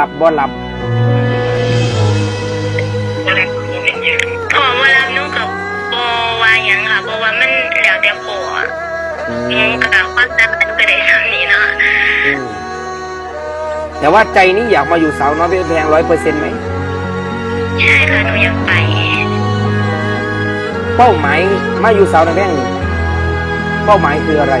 รับบ่รับขอว่ารับนูกับบอว่าหยังค่ะบอราะว่ามันแล้วแต่พ่ออะอืนูมกับความสามารถหนูก็ได้ทำนี้เนาะแต่ว่าใจนี้อยากมาอยู่สาวน้อยเพชรแพงร้อยเปอร์เซ็นต์ไหม ใช่ค่ะหนูอยากไปเป้าหมายมาอยู่สาวน้อยเพชรแพงนี่เป้าหมายคืออะไร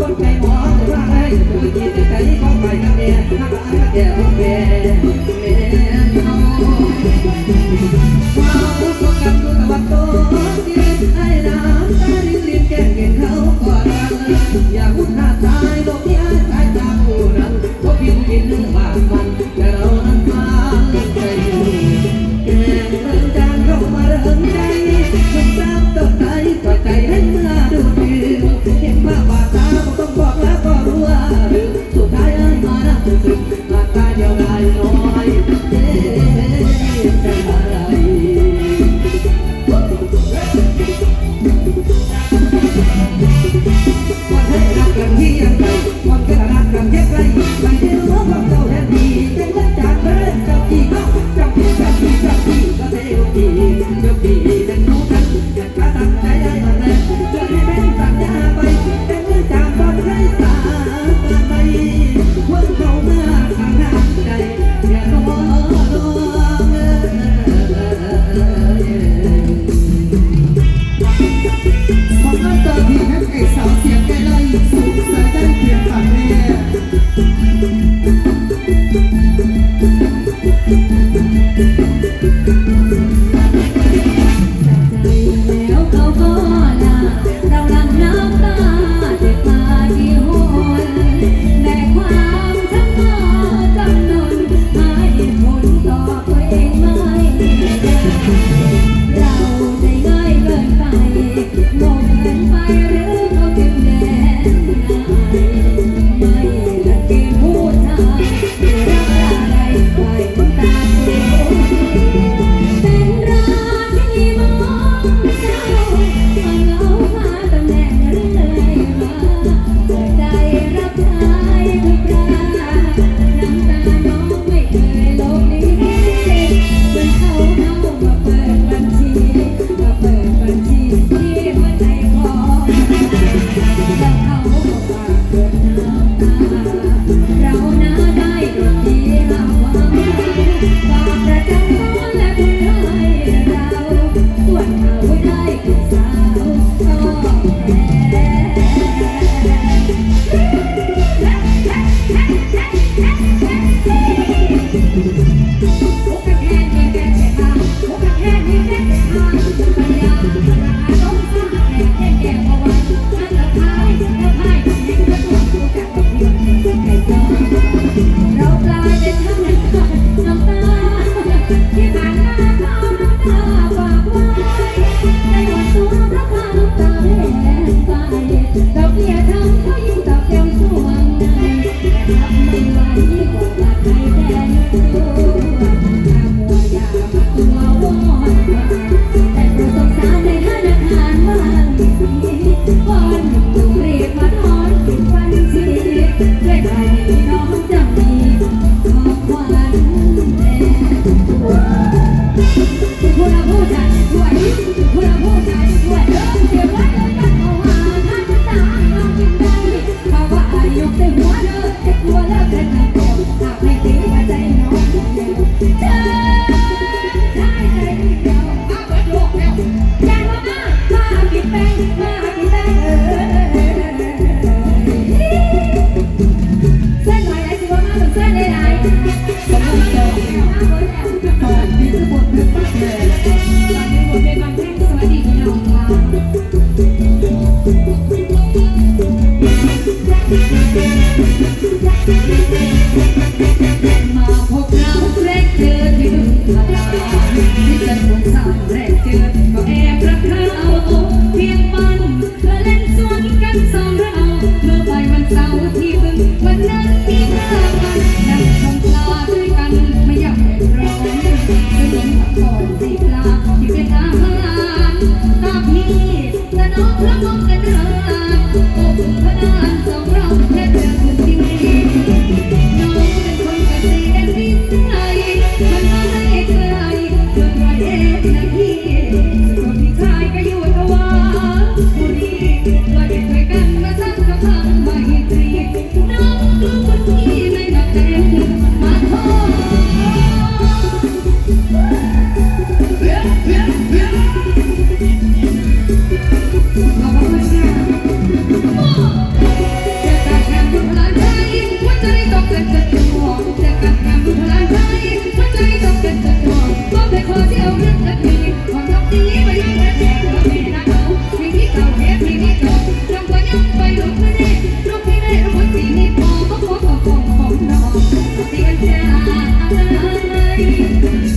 ต้นใจหมอจะว่าให้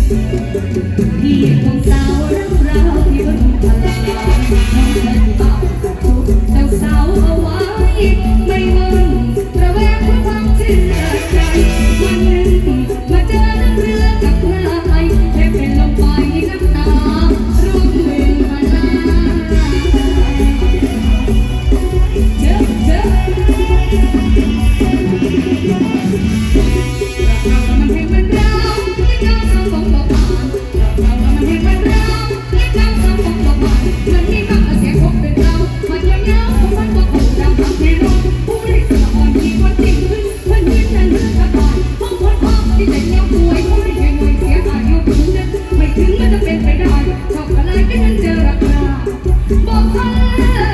ที่ของสาวรักเรา ของเธอ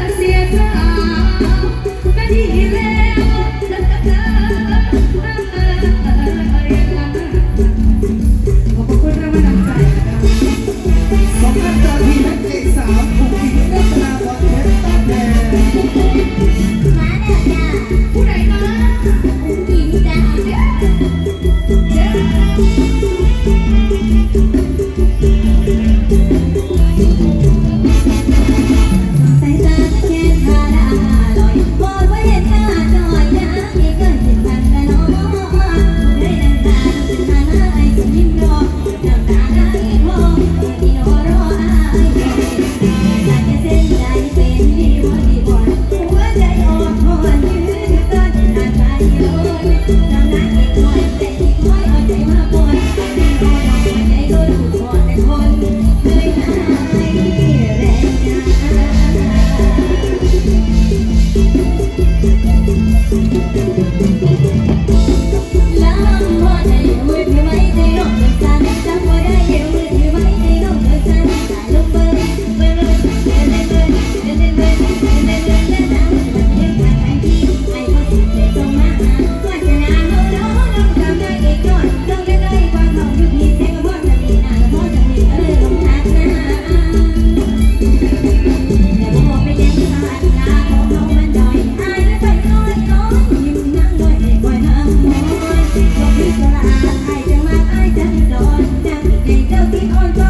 Nothing on